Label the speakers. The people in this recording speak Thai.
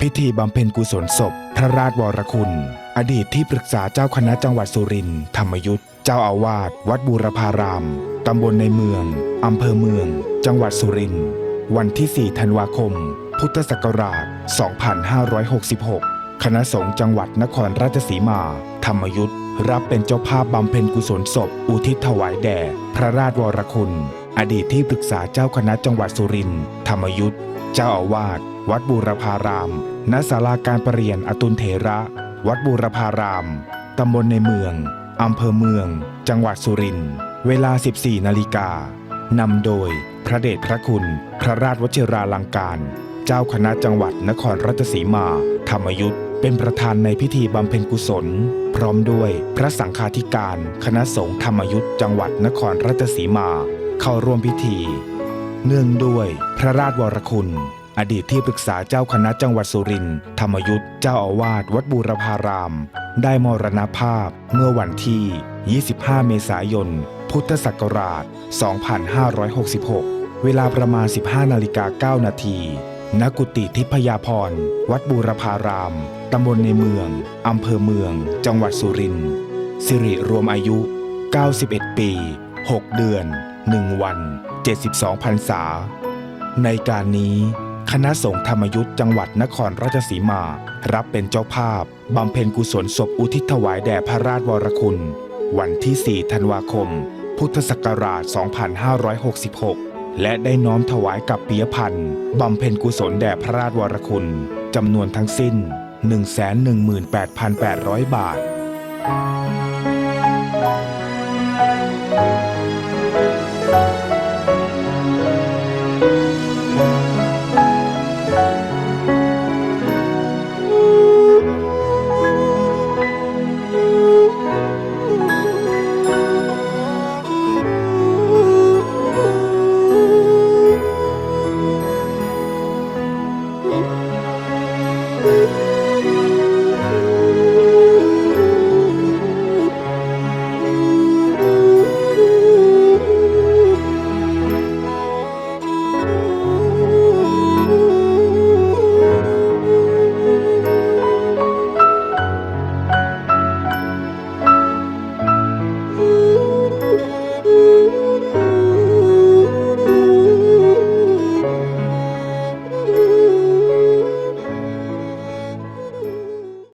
Speaker 1: พิธีบำเพ็ญกุศลศพ พระราชวรคุณ อดีตที่ปรึกษาเจ้าคณะจังหวัดสุรินทร์ธรรมยุทธเจ้าอาวาสวัดบูรพาราม ตำบลในเมือง อำเภอเมือง จังหวัดสุรินทร์วันที่ 4 ธันวาคม พุทธศักราช 2566 คณะสงฆ์จังหวัดนครราชสีมา ธรรมยุทธรับเป็นเจ้าภาพบำเพ็ญกุศลศพ อุทิศถวายแด่ พระราชวรคุณ อดีตที่ปรึกษาเจ้าคณะจังหวัดสุรินทร์ธรรมยุทธ เจ้าอาวาสวัดบูรพาราม ณ ศาลาการประเรียนอตุลเถระ วัดบูรพาราม ตำบลในเมือง อำเภอเมือง จังหวัดสุรินทร์ เวลา 14 นาฬิกา นำโดยพระเดชพระคุณ พระราชวชิราลังการ เจ้าคณะจังหวัดนครราชสีมา ธรรมยุทธเป็นประธานในพิธีบำเพ็ญกุศล พร้อมด้วยพระสังฆาธิการ คณะสงฆ์ธรรมยุทธจังหวัดนครราชสีมา เข้าร่วมพิธี เนื่องด้วยพระราชวรคุณ อดีตที่ปรึกษาเจ้าคณะจังหวัดสุรินทร์ธรรมยุทธ์เจ้าอาวาสวัดบูรพาราม ได้มรณภาพเมื่อวันที่ 25 เมษายน พุทธศักราช 2566 เวลาประมาณ 15 นาฬิกา 9 นาทีณกุฏิทิพยาพร วัดบูรพาราม ตำบลในเมือง อำเภอเมือง จังหวัดสุรินทร์ สิริรวมอายุ 91 ปี 6 เดือน 1 วัน 72พรรษา ในการนี้คณะสงฆ์ธรรมยุทธ์จังหวัดนครราชสีมา รับเป็นเจ้าภาพ บำเพ็ญกุศลศพอุทิศถวายแด่พระราชวรคุณ วันที่ 4 ธันวาคม พุทธศักราช 2566 และได้น้อมถวายกับปียพันธ์บำเพ็ญกุศลแด่พระราชวรคุณจำนวนทั้งสิ้น 118,800 บาท Thank you.